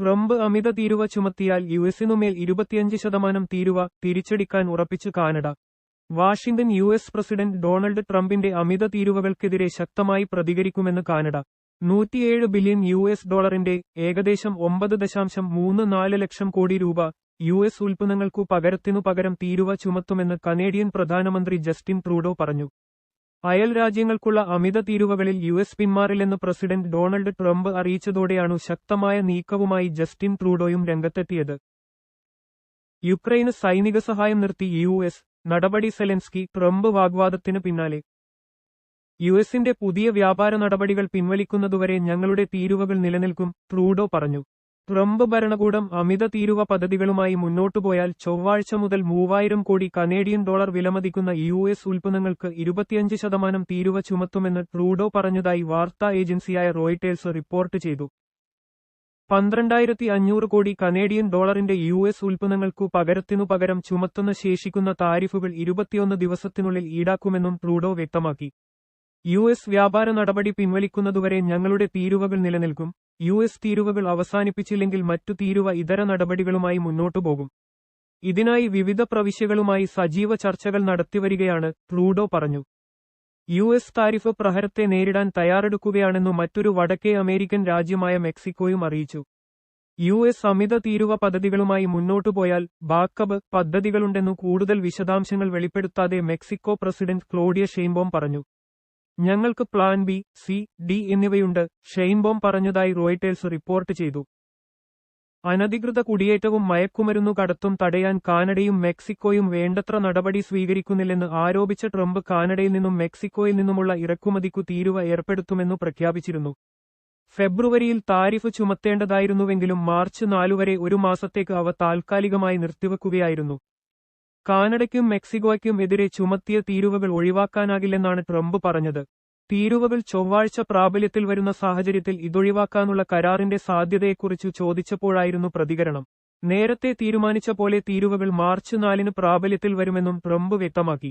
Trump അമിത തീരുവ ചുമത്തിയാൽ യുഎസിനുമേൽ ഇരുപത്തിയഞ്ച് ശതമാനം തീരുവ തിരിച്ചടിക്കാൻ ഉറപ്പിച്ചു Canada. Washington U S president Donald ട്രംപിന്റെ അമിത തീരുവകൾക്കെതിരെ ശക്തമായി പ്രതികരിക്കുമെന്ന് കാനഡ. നൂറ്റിയേഴ് ബില്യൺ യു എസ് ഡോളറിന്റെ ഏകദേശം ഒമ്പത് ദശാംശം മൂന്ന് നാല് ലക്ഷം കോടി രൂപ യു എസ് ഉൽപ്പന്നങ്ങൾക്കു പകരത്തിനു പകരം തീരുവ ചുമത്തുമെന്ന് കനേഡിയൻ പ്രധാനമന്ത്രി ജസ്റ്റിൻ ട്രൂഡോ പറഞ്ഞു. അയൽ രാജ്യങ്ങൾക്കുള്ള അമിത തീരുവകളിൽ യു എസ് പിന്മാറില്ലെന്ന് പ്രസിഡന്റ് ഡൊണാൾഡ് ട്രംപ് അറിയിച്ചതോടെയാണു ശക്തമായ നീക്കവുമായി ജസ്റ്റിൻ ട്രൂഡോയും രംഗത്തെത്തിയത്. യുക്രൈന് സൈനിക സഹായം നിർത്തി യു എസ് നടപടി സെലൻസ്കി ട്രംപ് വാഗ്വാദത്തിന് പിന്നാലെ. യു എസിന്റെ പുതിയ വ്യാപാര നടപടികൾ പിൻവലിക്കുന്നതുവരെ ഞങ്ങളുടെ തീരുവകൾ നിലനിൽക്കും ട്രൂഡോ പറഞ്ഞു. ട്രംപ് ഭരണകൂടം അമിത തീരുവ പദ്ധതികളുമായി മുന്നോട്ടുപോയാൽ ചൊവ്വാഴ്ച മുതൽ മൂവായിരം കോടി കനേഡിയൻ ഡോളർ വിലമതിക്കുന്ന യു എസ് ഉൽപ്പന്നങ്ങൾക്ക് ഇരുപത്തിയഞ്ച് ശതമാനം തീരുവ ചുമത്തുമെന്ന് ട്രൂഡോ പറഞ്ഞതായി വാർത്താ ഏജൻസിയായ റോയിട്ടേഴ്സ് റിപ്പോർട്ട് ചെയ്തു. പന്ത്രണ്ടായിരത്തി അഞ്ഞൂറ് കോടി കനേഡിയൻ ഡോളറിന്റെ യു എസ് ഉൽപ്പന്നങ്ങൾക്കു പകരത്തിനു പകരം ചുമത്തുന്ന ശേഷിക്കുന്ന താരിഫുകൾ ഇരുപത്തിയൊന്ന് ദിവസത്തിനുള്ളിൽ ഈടാക്കുമെന്നും ട്രൂഡോ വ്യക്തമാക്കി. യു എസ് വ്യാപാര നടപടി പിൻവലിക്കുന്നതുവരെ ഞങ്ങളുടെ തീരുവകൾ നിലനിൽക്കും. യു എസ് തീരുവകൾ അവസാനിപ്പിച്ചില്ലെങ്കിൽ മറ്റു തീരുവ ഇതര നടപടികളുമായി മുന്നോട്ടു പോകും. ഇതിനായി വിവിധ പ്രവിശ്യകളുമായി സജീവ ചർച്ചകൾ നടത്തിവരികയാണ് ട്രൂഡോ പറഞ്ഞു. യു എസ് താരിഫ് പ്രഹരത്തെ നേരിടാൻ തയ്യാറെടുക്കുകയാണെന്നു മറ്റൊരു വടക്കേ അമേരിക്കൻ രാജ്യമായ മെക്സിക്കോയും അറിയിച്ചു. യു എസ് അമിത തീരുവ പദ്ധതികളുമായി മുന്നോട്ടു പോയാൽ ബാക്കബ് പദ്ധതികളുണ്ടെന്നു കൂടുതൽ വിശദാംശങ്ങൾ വെളിപ്പെടുത്താതെ മെക്സിക്കോ പ്രസിഡന്റ് ക്ലോഡിയ ഷെയ്ബോം പറഞ്ഞു. ഞങ്ങൾക്ക് പ്ലാൻ ബി സി ഡി എന്നിവയുണ്ട് ഷെയിൻബോം പറഞ്ഞതായി റോയിട്ടേഴ്സ് റിപ്പോർട്ട് ചെയ്തു. അനധികൃത കുടിയേറ്റവും മയക്കുമരുന്നു കടത്തും തടയാൻ കാനഡയും മെക്സിക്കോയും വേണ്ടത്ര നടപടി സ്വീകരിക്കുന്നില്ലെന്ന് ആരോപിച്ച ട്രംപ് കാനഡയിൽ നിന്നും മെക്സിക്കോയിൽ നിന്നുമുള്ള ഇറക്കുമതിക്കു തീരുവ ഏർപ്പെടുത്തുമെന്നു പ്രഖ്യാപിച്ചിരുന്നു. ഫെബ്രുവരിയിൽ താരിഫ് ചുമത്തേണ്ടതായിരുന്നുവെങ്കിലും മാർച്ച് നാലുവരെ ഒരു മാസത്തേക്ക് അവ താൽക്കാലികമായി നിർത്തിവെക്കുകയായിരുന്നു. കാനഡയ്ക്കും മെക്സിക്കോയ്ക്കും എതിരെ ചുമത്തിയ തീരുവകൾ ഒഴിവാക്കാനാകില്ലെന്നാണ് ട്രംപ് പറഞ്ഞത്. തീരുവകൾ ചൊവ്വാഴ്ച പ്രാബല്യത്തിൽ വരുന്ന സാഹചര്യത്തിൽ ഇതൊഴിവാക്കാനുള്ള കരാറിന്റെ സാധ്യതയെക്കുറിച്ചു ചോദിച്ചപ്പോഴായിരുന്നു പ്രതികരണം. നേരത്തെ തീരുമാനിച്ച പോലെ തീരുവകൾ മാർച്ച് നാലിന് പ്രാബല്യത്തിൽ വരുമെന്നും ട്രംപ് വ്യക്തമാക്കി.